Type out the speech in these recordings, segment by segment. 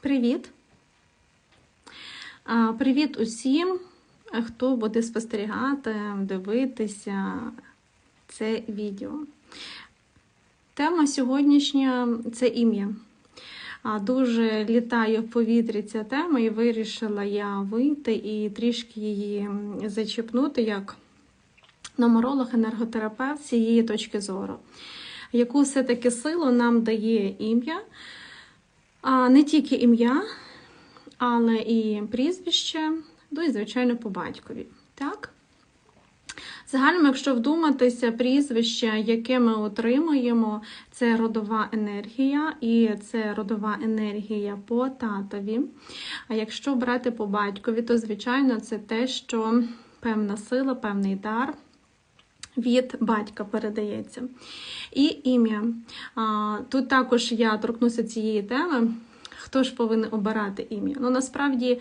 Привіт! Привіт усім, хто буде спостерігати, дивитися це відео. Тема сьогоднішня це ім'я. Дуже літає в повітрі ця тема, і вирішила я вийти і трішки її зачепнути як нумеролог, енерготерапевт з цієї точки зору. Яку все-таки силу нам дає ім'я? А не тільки ім'я, але і прізвище, ну і, звичайно, по батькові. Так? Загально, якщо вдуматися, прізвище, яке ми отримуємо, це родова енергія, і це родова енергія по татові. А якщо брати по батькові, то, звичайно, це те, що певна сила, певний дар. Від батька передається. І ім'я. Тут також я торкнуся цієї теми. Хто ж повинен обирати ім'я? Ну, насправді,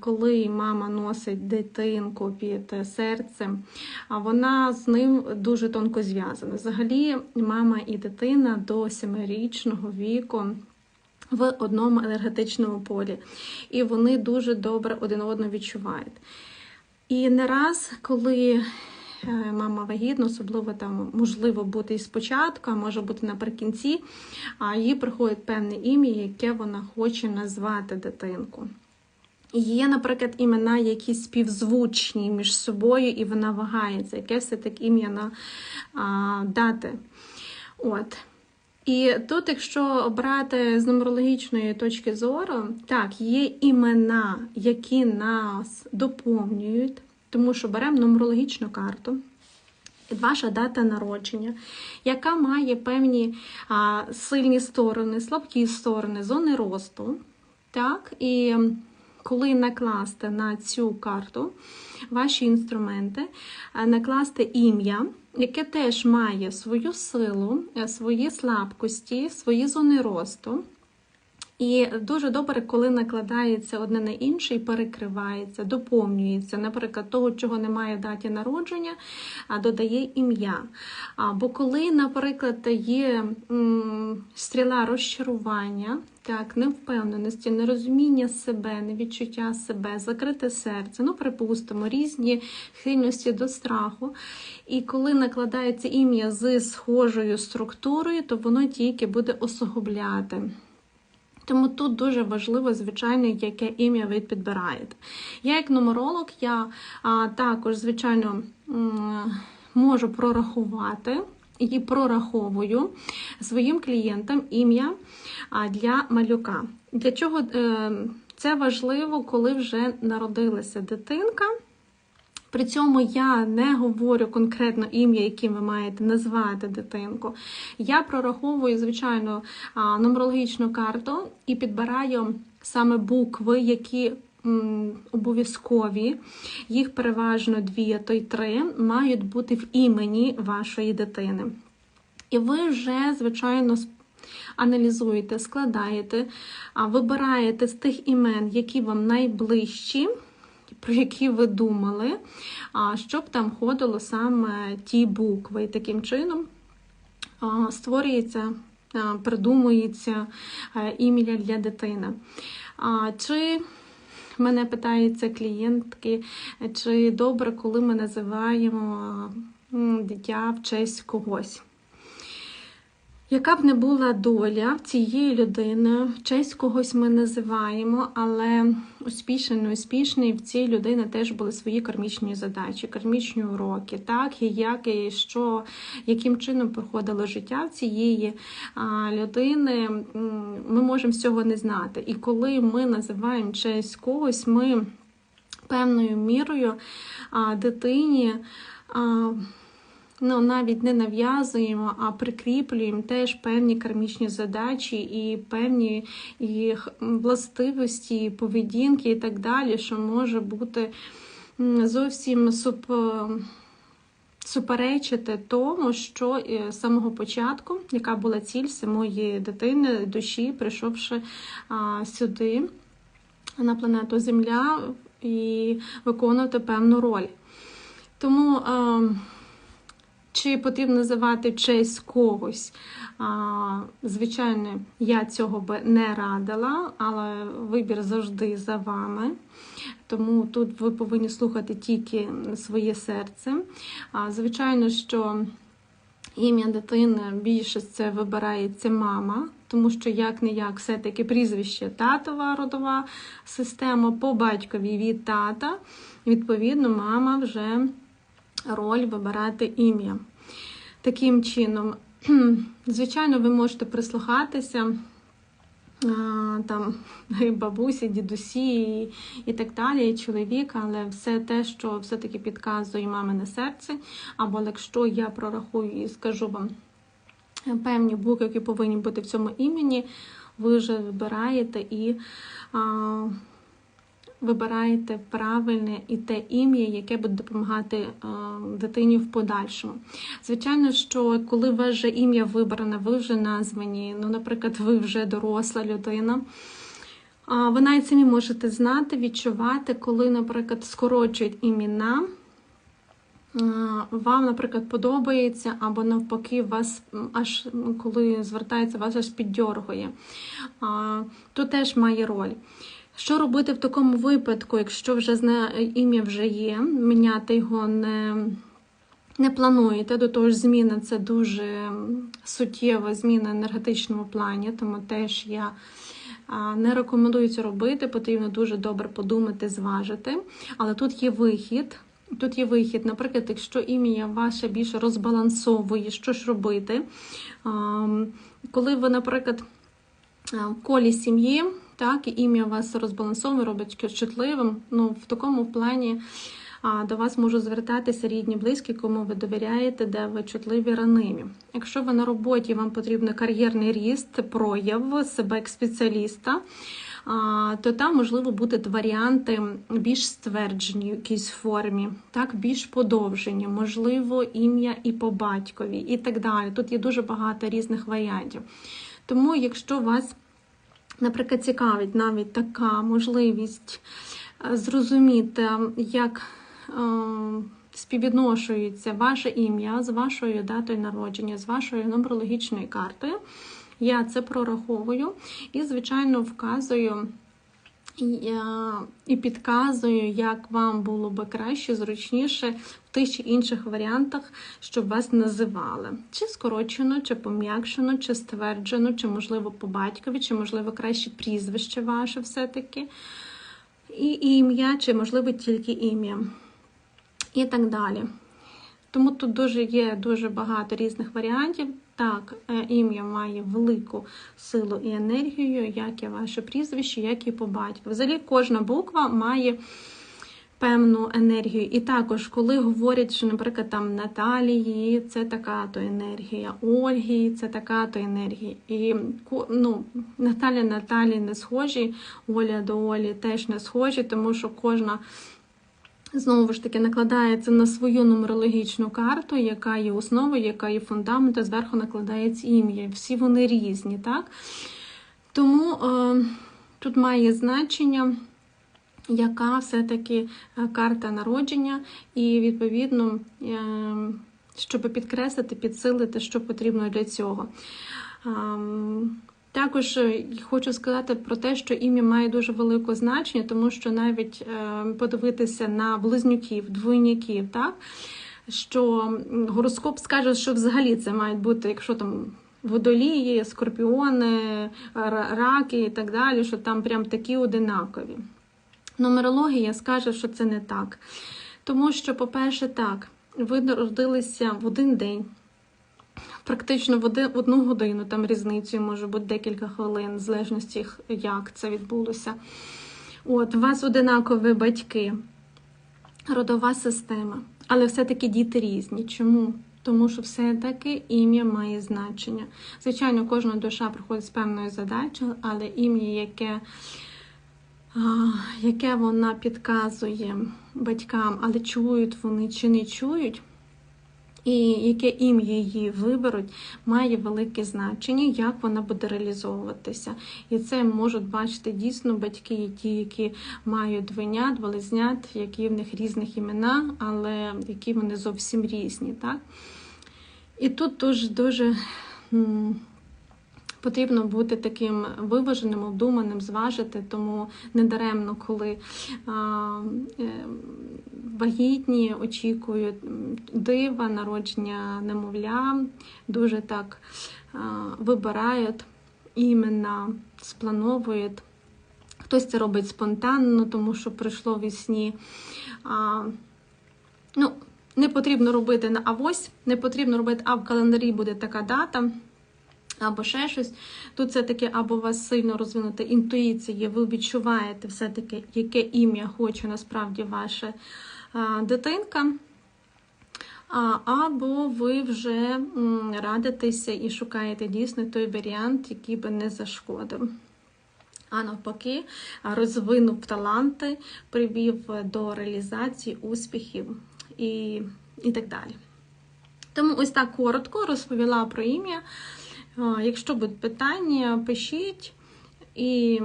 коли мама носить дитинку під серцем, вона з ним дуже тонко зв'язана. Взагалі, мама і дитина до семирічного віку. В одному енергетичному полі, і вони дуже добре один одного відчувають. І не раз, коли мама вагітна, особливо там можливо бути і спочатку, а може бути наприкінці, а їй приходить певне ім'я, яке вона хоче назвати дитинку. Є, наприклад, імена, які співзвучні між собою, і вона вагається, яке все-таки ім'я на а, дати. От. І тут, якщо обрати з нумерологічної точки зору, так, є імена, які нас доповнюють, тому що беремо нумерологічну карту. Ваша дата народження, яка має певні а, сильні сторони, слабкі сторони, зони росту. Так, І коли накласти на цю карту ваші інструменти, накласти ім'я, яке теж має свою силу, свої слабкості, свої зони росту. І дуже добре, коли накладається одне на інше і перекривається, доповнюється, наприклад, того, чого немає в даті народження, додає ім'я. Бо коли, наприклад, є стріла розчарування, так, невпевненості, нерозуміння себе, невідчуття себе, закрите серце, ну, припустимо, різні хильності до страху. І коли накладається ім'я з схожою структурою, то воно тільки буде осугубляти. Тому тут дуже важливо, звичайно, яке ім'я ви підбираєте. Я, як нумеролог, я а, також, звичайно, можу прорахувати і прораховую своїм клієнтам ім'я для малюка. Для чого е, це важливо, коли вже народилася дитинка? При цьому я не говорю конкретно ім'я, яким ви маєте назвати дитинку. Я прораховую, звичайно, нумерологічну карту і підбираю саме букви, які обов'язкові, їх переважно дві, а то й три, мають бути в імені вашої дитини. І ви вже, звичайно, аналізуєте, складаєте, вибираєте з тих імен, які вам найближчі про які ви думали, щоб там ходило саме ті букви. І таким чином створюється, придумується ім'я для дитини. Чи мене питаються клієнтки, чи добре, коли ми називаємо дитя в честь когось? Яка б не була доля цієї людини, в честь когось ми називаємо, але успішний, неуспішний, в цій людини теж були свої кармічні задачі, кармічні уроки, так, і як і що, яким чином проходило життя цієї людини, ми можемо з цього не знати. І коли ми називаємо честь когось, ми певною мірою дитині. Ну, навіть не нав'язуємо, а прикріплюємо теж певні кармічні задачі і певні їх властивості, поведінки і так далі, що може бути зовсім суп. Суперечити тому, що е, з самого початку, яка була ціль самої дитини, душі, прийшовши а, сюди, на планету Земля, і виконувати певну роль. Тому. А, Чи потрібно називати честь когось? Звичайно, я цього би не радила, але вибір завжди за вами. Тому тут ви повинні слухати тільки своє серце. Звичайно, що ім'я дитини більше це вибирається мама, тому що як не як все-таки прізвище татова родова система по батькові від тата. Відповідно, мама вже роль вибирати ім'я. Таким чином, звичайно, ви можете прислухатися там бабусі, дідусі і, і так далі, і чоловік, але все те, що все-таки підказує мамине серце, або якщо я прорахую і скажу вам певні букви, які повинні бути в цьому імені, ви вже вибираєте і а, вибираєте правильне і те ім'я, яке буде допомагати а, дитині в подальшому. Звичайно, що коли ваше ім'я вибране, ви вже названі, ну, наприклад, ви вже доросла людина. Ви навіть самі можете знати, відчувати, коли, наприклад, скорочують імена. Вам, наприклад, подобається, або навпаки, вас аж коли звертається, вас аж піддьоргує. То теж має роль. Що робити в такому випадку, якщо вже ім'я вже є, міняти його не, не плануєте, до того ж зміна це дуже суттєва зміна в енергетичному плані, тому теж я не рекомендую це робити, потрібно дуже добре подумати, зважити. Але тут є вихід. Тут є вихід, наприклад, якщо ім'я ваше більше розбалансовує, що ж робити. Коли ви, наприклад, в колі сім'ї, так, і ім'я вас розбалансовує, робить чутливим, ну, в такому плані до вас можуть звертатися рідні, близькі, кому ви довіряєте, де ви чутливі, ранимі. Якщо ви на роботі, вам потрібен кар'єрний ріст, прояв себе як спеціаліста, то там можливо будуть варіанти більш стверджені в якійсь формі, так, більш подовжені, можливо, ім'я і по батькові, і так далі. Тут є дуже багато різних варіантів. Тому, якщо вас, наприклад, цікавить навіть така можливість е, зрозуміти, як е, співвідношується ваше ім'я з вашою датою народження, з вашою нумерологічною картою, я це прораховую і, звичайно, вказую. Е, і підказую, як вам було би краще, зручніше в тих чи інших варіантах, щоб вас називали. Чи скорочено, чи пом'якшено, чи стверджено, чи, можливо, по батькові, чи, можливо, краще прізвище ваше все-таки, і ім'я, чи, можливо, тільки ім'я. І так далі. Тому тут дуже є дуже багато різних варіантів. Так, е, ім'я має велику силу і енергію, як і ваше прізвище, як і по батьку. Взагалі, кожна буква має певну енергію. І також, коли говорять, що, наприклад, там Наталії це така то енергія, Ольги це така то енергія. І ну, Наталя Наталі не схожі, Оля до Олі теж не схожі, тому що кожна. Знову ж таки, накладається на свою нумерологічну карту, яка є основою, яка є фундамент, а зверху накладається ім'я. Всі вони різні, так? Тому е, тут має значення, яка все-таки карта народження, і, відповідно, е, щоб підкреслити, підсилити, що потрібно для цього. Е, також хочу сказати про те, що ім'я має дуже велике значення, тому що навіть е, подивитися на близнюків, двойників, так що гороскоп скаже, що взагалі це мають бути, якщо там водолії, скорпіони, раки і так далі, що там прям такі одинакові. Нумерологія скаже, що це не так. Тому що, по-перше, так, ви народилися в один день практично в одну годину там різницею може бути декілька хвилин, в залежності, як це відбулося. От, у вас одинакові батьки, родова система, але все-таки діти різні. Чому? Тому що все-таки ім'я має значення. Звичайно, кожна душа приходить з певною задачею, але ім'я, яке яке вона підказує батькам, але чують вони чи не чують, і яке ім'я її виберуть, має велике значення, як вона буде реалізовуватися. І це можуть бачити дійсно батьки, ті, які мають двинят, близнят, які в них різних імена, але які вони зовсім різні. так? І тут дуже дуже потрібно бути таким виваженим, обдуманим, зважити, тому недаремно, коли е, вагітні очікують дива, народження немовля, дуже так вибирають іменно, сплановують. Хтось це робить спонтанно, тому що прийшло в сні. А, ну, не потрібно робити на авось, не потрібно робити, а в календарі буде така дата, або ще щось. Тут все-таки або у вас сильно розвинута інтуїція, ви відчуваєте все-таки, яке ім'я хоче насправді ваша дитинка. Або ви вже радитеся і шукаєте дійсно той варіант, який би не зашкодив. А навпаки, розвинув таланти, привів до реалізації успіхів і, і так далі. Тому ось так коротко розповіла про ім'я. Якщо будуть питання, пишіть і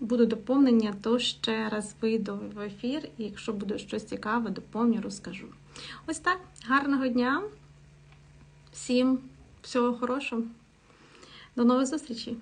буду доповнення, то ще раз вийду в ефір, і якщо буде щось цікаве, доповню, розкажу. Ось так, гарного дня, всім всього хорошого. До нових зустрічей!